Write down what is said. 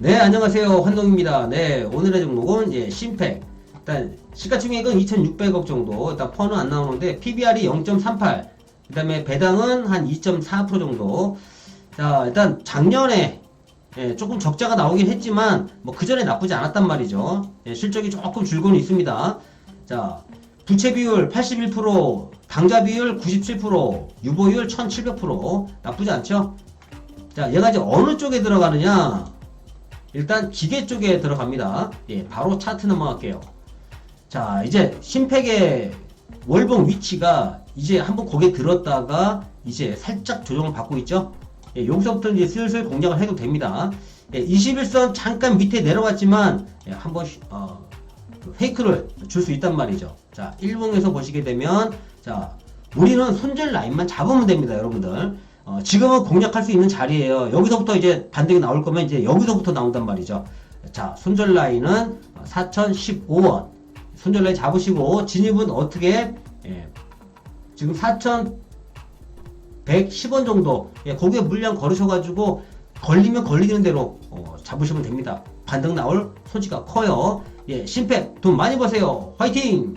네, 안녕하세요. 환동입니다. 네, 오늘의 종목은 예, 심팩. 일단 시가총액은 2,600억 정도. 일단 펀은 안 나오는데 PBR이 0.38. 그 다음에 배당은 한 2.4% 정도. 자, 일단 작년에 예, 조금 적자가 나오긴 했지만 뭐 그 전에 나쁘지 않았단 말이죠. 예, 실적이 조금 줄고는 있습니다. 자, 부채 비율 81%, 당좌 비율 97%, 유보율 1700% 나쁘지 않죠? 자, 얘가 이제 어느 쪽에 들어가느냐? 일단 기계 쪽에 들어갑니다. 예, 바로 차트 넘어갈게요. 자, 이제 심팩의 월봉 위치가 이제 한번 고개 들었다가 이제 살짝 조정을 받고 있죠. 예, 여기서부터 이제 슬슬 공략을 해도 됩니다. 예, 21선 잠깐 밑에 내려갔지만 예, 한번 쉬- 어, 그 페이크를 줄 수 있단 말이죠. 자, 1봉에서 보시게 되면 자, 우리는 손절 라인만 잡으면 됩니다, 여러분들. 어, 지금은 공략할 수 있는 자리예요. 여기서부터 이제 반등이 나올 거면 이제 여기서부터 나온단 말이죠. 자, 손절 라인은 4,015원. 손절 라인 잡으시고 진입은 어떻게 예, 지금 4,110원 정도 예, 거기에 물량 걸으셔가지고 걸리면 걸리는 대로 어, 잡으시면 됩니다. 반등 나올 소지가 커요. 예, 심팩 돈 많이 버세요. 화이팅!